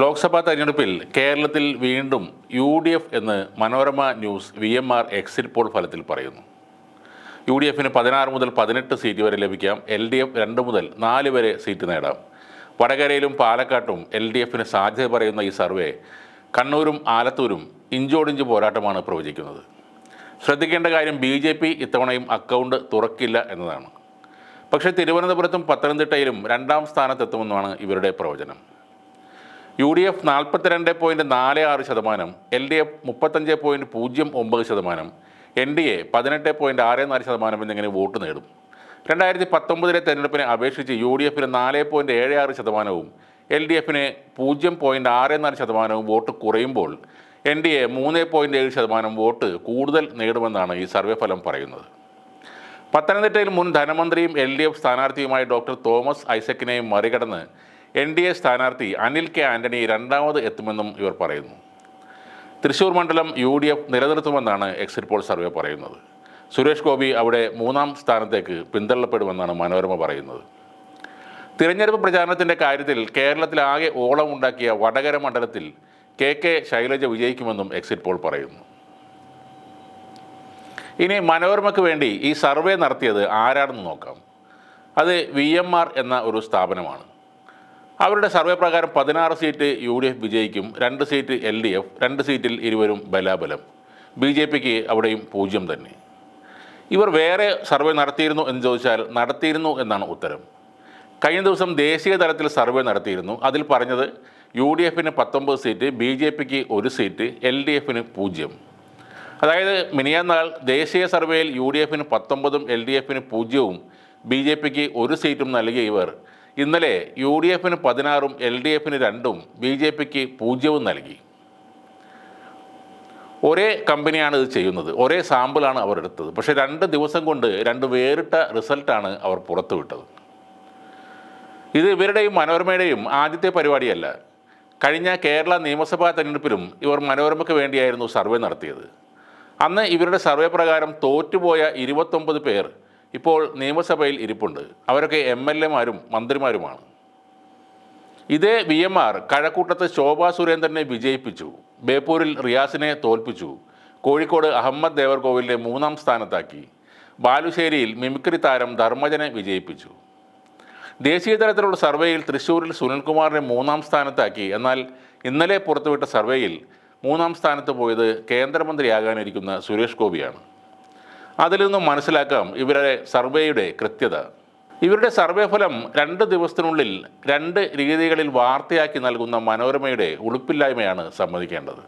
ലോക്സഭാ തെരഞ്ഞെടുപ്പിൽ കേരളത്തിൽ വീണ്ടും യു ഡി എഫ് എന്ന് Manorama news V M R exit poll ഫലത്തിൽ പറയുന്നു. യു ഡി എഫിന് പതിനാറ് മുതൽ പതിനെട്ട് സീറ്റ് വരെ ലഭിക്കാം. എൽ ഡി എഫ് രണ്ട് മുതൽ നാല് വരെ സീറ്റ് നേടാം. വടകരയിലും പാലക്കാട്ടും എൽ ഡി എഫിന് സാധ്യത പറയുന്ന ഈ സർവേ കണ്ണൂരും ആലത്തൂരും ഇഞ്ചോടിഞ്ച് പോരാട്ടമാണ് പ്രവചിക്കുന്നത്. ശ്രദ്ധിക്കേണ്ട കാര്യം ബി ജെ പി ഇത്തവണയും അക്കൗണ്ട് തുറക്കില്ല എന്നതാണ്. പക്ഷേ തിരുവനന്തപുരത്തും പത്തനംതിട്ടയിലും രണ്ടാം സ്ഥാനത്തെത്തുമെന്നാണ് ഇവരുടെ പ്രവചനം. യു ഡി എഫ് നാൽപ്പത്തിരണ്ട് പോയിന്റ് നാല് ആറ് ശതമാനം എൽ ഡി എഫ് മുപ്പത്തഞ്ച് പോയിന്റ് പൂജ്യം ഒമ്പത് ശതമാനം എൻ ഡി എ പതിനെട്ട് പോയിന്റ് ആറ് നാല് ശതമാനം എന്നിങ്ങനെ വോട്ട് നേടും. രണ്ടായിരത്തി പത്തൊമ്പതിലെ തെരഞ്ഞെടുപ്പിനെ അപേക്ഷിച്ച് യു ഡി എഫിന് നാല് പോയിന്റ് ഏഴ് ആറ് ശതമാനവും എൽ ഡി എഫിന് പൂജ്യം പോയിന്റ് ആറ് നാല് ശതമാനവും വോട്ട് കുറയുമ്പോൾ എൻ ഡി എ മൂന്ന് പോയിന്റ് ഏഴ് ശതമാനം വോട്ട് കൂടുതൽ നേടുമെന്നാണ് ഈ സർവേ ഫലം പറയുന്നത്. പത്തനംതിട്ടയിൽ മുൻ ധനമന്ത്രിയും എൽ ഡി എഫ് സ്ഥാനാർത്ഥിയുമായ ഡോക്ടർ തോമസ് ഐസക്കിനെയും മറികടന്ന് എൻ ഡി എ സ്ഥാനാർത്ഥി അനിൽ കെ ആന്റണി രണ്ടാമത് എത്തുമെന്നും ഇവർ പറയുന്നു. തൃശൂർ മണ്ഡലം യു ഡി എഫ് നിലനിർത്തുമെന്നാണ് എക്സിറ്റ് പോൾ സർവേ പറയുന്നത്. സുരേഷ് ഗോപി അവിടെ മൂന്നാം സ്ഥാനത്തേക്ക് പിന്തള്ളപ്പെടുമെന്നാണ് മനോരമ പറയുന്നത്. തിരഞ്ഞെടുപ്പ് പ്രചാരണത്തിന്റെ കാര്യത്തിൽ കേരളത്തിലാകെ ഓളം ഉണ്ടാക്കിയ വടകര മണ്ഡലത്തിൽ കെ കെ ശൈലജ വിജയിക്കുമെന്നും എക്സിറ്റ് പോൾ പറയുന്നു. ഇനി മനോരമയ്ക്ക് വേണ്ടി ഈ സർവേ നടത്തിയത് ആരാണെന്ന് നോക്കാം. അത് വി എന്ന ഒരു സ്ഥാപനമാണ്. അവരുടെ സർവേ പ്രകാരം പതിനാറ് സീറ്റ് യു ഡി എഫ് വിജയിക്കും രണ്ട് സീറ്റ് എൽ ഡി എഫ് രണ്ട് സീറ്റിൽ ഇരുവരും ബലാബലം. ബി ജെ പിക്ക് അവിടെയും പൂജ്യം തന്നെ. ഇവർ വേറെ സർവേ നടത്തിയിരുന്നു എന്ന് ചോദിച്ചാൽ നടത്തിയിരുന്നു എന്നാണ് ഉത്തരം. കഴിഞ്ഞ ദിവസം ദേശീയ തലത്തിൽ സർവേ നടത്തിയിരുന്നു. അതിൽ പറഞ്ഞത് യു ഡി എഫിന് പത്തൊമ്പത് സീറ്റ് ബി ജെ പിക്ക് ഒരു സീറ്റ് എൽ ഡി എഫിന് പൂജ്യം. അതായത് മിനിയാന്നാൾ ദേശീയ സർവേയിൽ യു ഡി എഫിന് പത്തൊമ്പതും എൽ ഡി എഫിന് പൂജ്യവും ബി ജെ പിക്ക് ഒരു സീറ്റും നൽകിയ ഇവർ ഇന്നലെ യു ഡി എഫിന് പതിനാറും എൽ ഡി എഫിന് രണ്ടും ബി ജെ പിക്ക് പൂജ്യവും നൽകി. ഒരേ കമ്പനിയാണ് ഇത് ചെയ്യുന്നത്. ഒരേ സാമ്പിളാണ് അവർ എടുത്തത്. പക്ഷേ രണ്ട് ദിവസം കൊണ്ട് രണ്ട് വേറിട്ട റിസൾട്ടാണ് അവർ പുറത്തുവിട്ടത്. ഇത് ഇവരുടെയും മനോരമയുടെയും ആദ്യത്തെ പരിപാടിയല്ല. കഴിഞ്ഞ കേരള നിയമസഭാ തെരഞ്ഞെടുപ്പിലും ഇവർ മനോരമയ്ക്ക് വേണ്ടിയായിരുന്നു സർവേ നടത്തിയത്. അന്ന് ഇവരുടെ സർവേ പ്രകാരം തോറ്റുപോയ ഇരുപത്തൊമ്പത് പേർ ഇപ്പോൾ നിയമസഭയിൽ ഇരിപ്പുണ്ട്. അവരൊക്കെ എം എൽ എമാരും മന്ത്രിമാരുമാണ്. ഇതേ വി എം ആർ കഴക്കൂട്ടത്ത് ശോഭാ സുരേന്ദ്രനെ വിജയിപ്പിച്ചു. ബേപ്പൂരിൽ റിയാസിനെ തോൽപ്പിച്ചു. കോഴിക്കോട് അഹമ്മദ് ദേവർകോവിലിനെ മൂന്നാം സ്ഥാനത്താക്കി. ബാലുശ്ശേരിയിൽ മിമിക്രി താരം ധർമ്മജനെ വിജയിപ്പിച്ചു. ദേശീയ തലത്തിലുള്ള സർവേയിൽ തൃശ്ശൂരിൽ സുനിൽകുമാറിനെ മൂന്നാം സ്ഥാനത്താക്കി. എന്നാൽ ഇന്നലെ പുറത്തുവിട്ട സർവേയിൽ മൂന്നാം സ്ഥാനത്ത് പോയത് കേന്ദ്രമന്ത്രിയാകാനിരിക്കുന്ന സുരേഷ് ഗോപിയാണ്. അതിൽ നിന്നും മനസ്സിലാക്കാം ഇവരുടെ സർവേയുടെ കൃത്യത. ഇവരുടെ സർവേ ഫലം രണ്ട് ദിവസത്തിനുള്ളിൽ രണ്ട് രീതികളിൽ വാർത്തയാക്കി നൽകുന്ന മനോരമയുടെ ഉളുപ്പില്ലായ്മയാണ് സമ്മതിക്കേണ്ടത്.